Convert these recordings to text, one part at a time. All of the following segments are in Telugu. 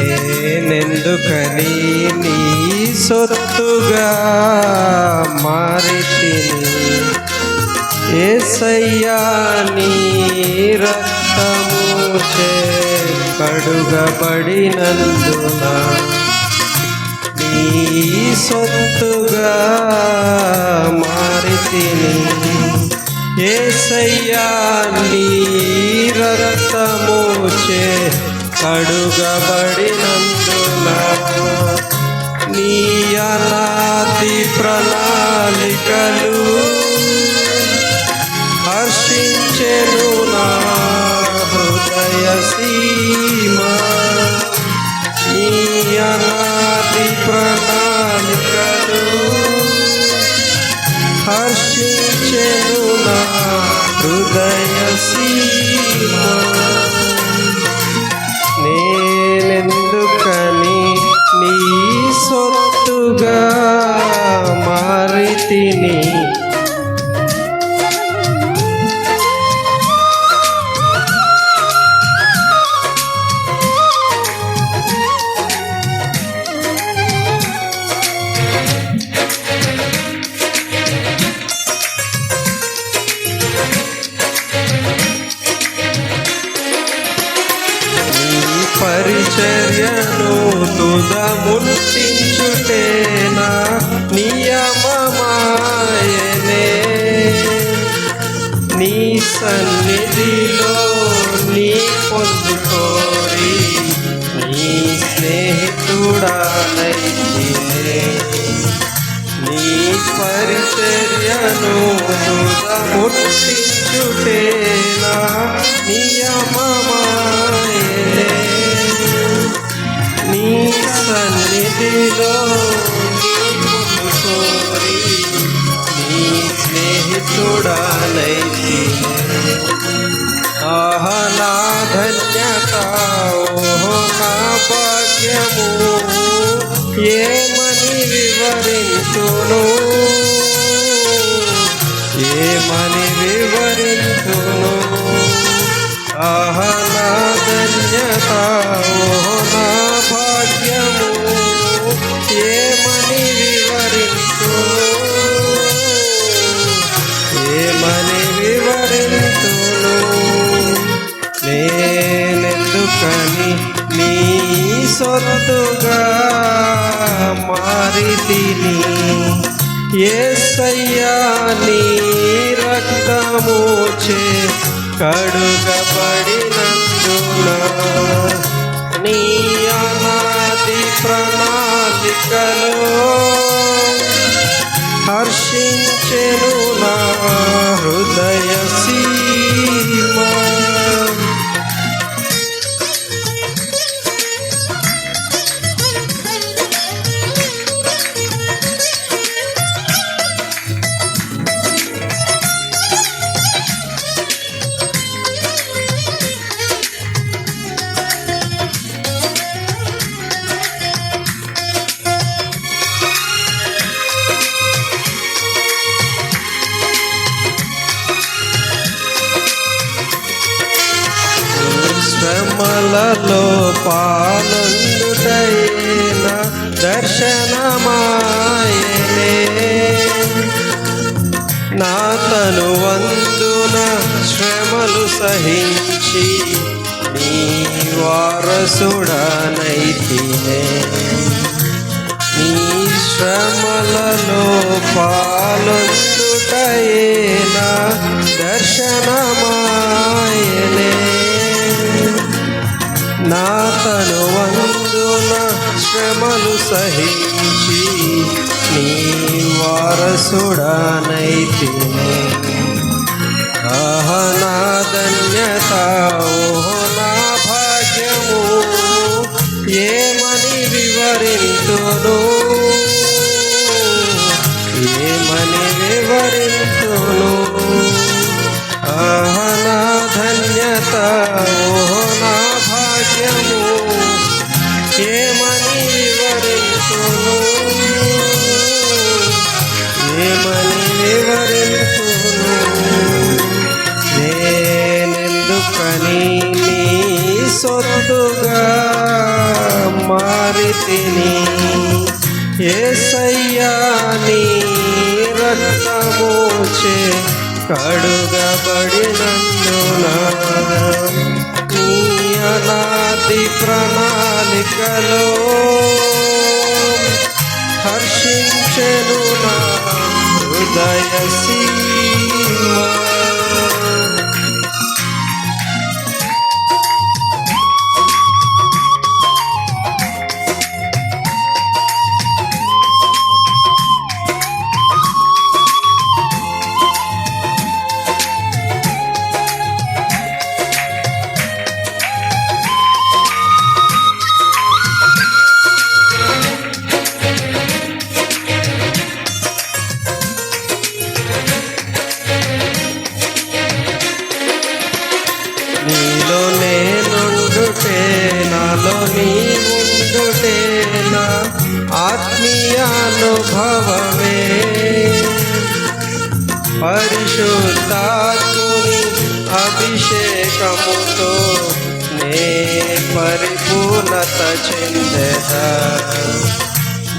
నేనెందుకని నీ సొత్తుగా మారితిని? ఏసయ్యా నీ రక్తము చే కడుగబడినందున నీ సొత్తుగా మారితిని? ఏసయ్యా నీ రక్తము చే కడుగబడినందున నీ అనాది ప్రణాళికలు హర్షించెను నా హృదయ పరిచర్యను తుదముట్టించుటేనా నియమమాయనే నీ సన్నిధిలో నీ పొందుకోరి. నీ స్నేహితుడానైతే నీ పరిచర్యను ముట్టించుటేనా నియమమాయనే నీ సన్నిధిలో నీ పొందుకోరి నీ స్నేహితుడానైతే ఆహ నా ధన్యత ఓహో నా భాగ్యము ఏమని వివరించును ఏమని వివరించును ఆహ నా ధన్యత ఓహో నా భాగ్యము ఏసయ్యా నీ రక్తము చే కడుగబడినందున? నీ అనాది ప్రణాళికలో హర్షించెను నా హృదయ శ్రమలలో పాలందుటైన దర్శనమాయనే. నా తను వందున శ్రమలు సహించి నీ వారసుడనైతినే. నీ శ్రమలలో పాలందుటైన దర్శనమా తను వందున శ్రమలు సహించి నీ వారసుడనైతే ఆహ నా ధన్యత నా భాగ్యము. ఏమని వివరింతును? ఏమని వివరింతును? ఆహ ధన్యత నీ సొత్తుగా మారితిని ఏసయ్యాని రక్తమోచే కడుగబడినందున నీ అనాది ప్రణాళికలో హర్షించెను నా హృదయసీ ఆత్మీయానుభవమే పరిశుద్ధాత్ముని అభిషేకముతో నే పరిపూర్ణత చెందెదా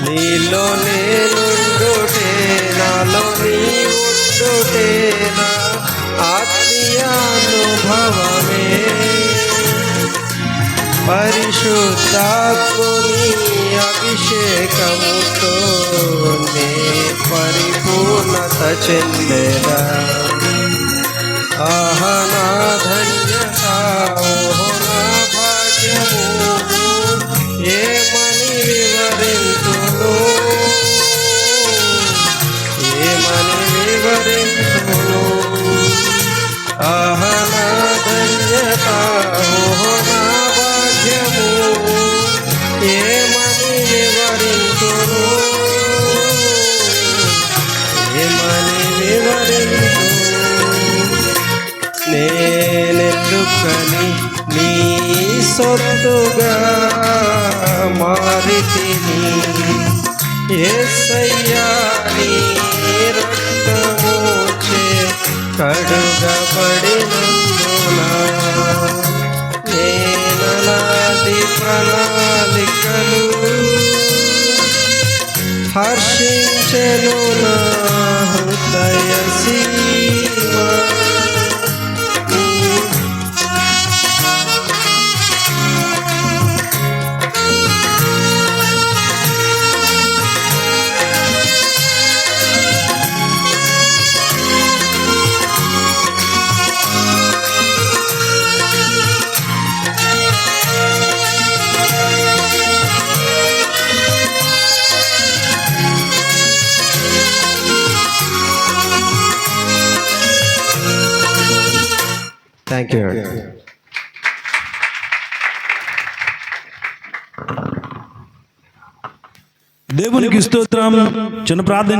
నీలో నేనుండుటే నాలో నీ ఉండుటే నా ఆత్మీయానుభవమే పరిశుద్ధాత్ముని అభిషేకముతో నే పరిపూర్ణత చెందెదా ఆహా నా ధన్యత సొత్తుగా మారితిని. ఏసయ్యా నీ రక్తమోచే కడుగబడినందున. నేనలాది ప్రణాళికలు హర్షించెను నా హృదయ సీమా. థ్యాంక్ యూ దేవునికి స్తోత్రం. చిన్న ప్రార్థన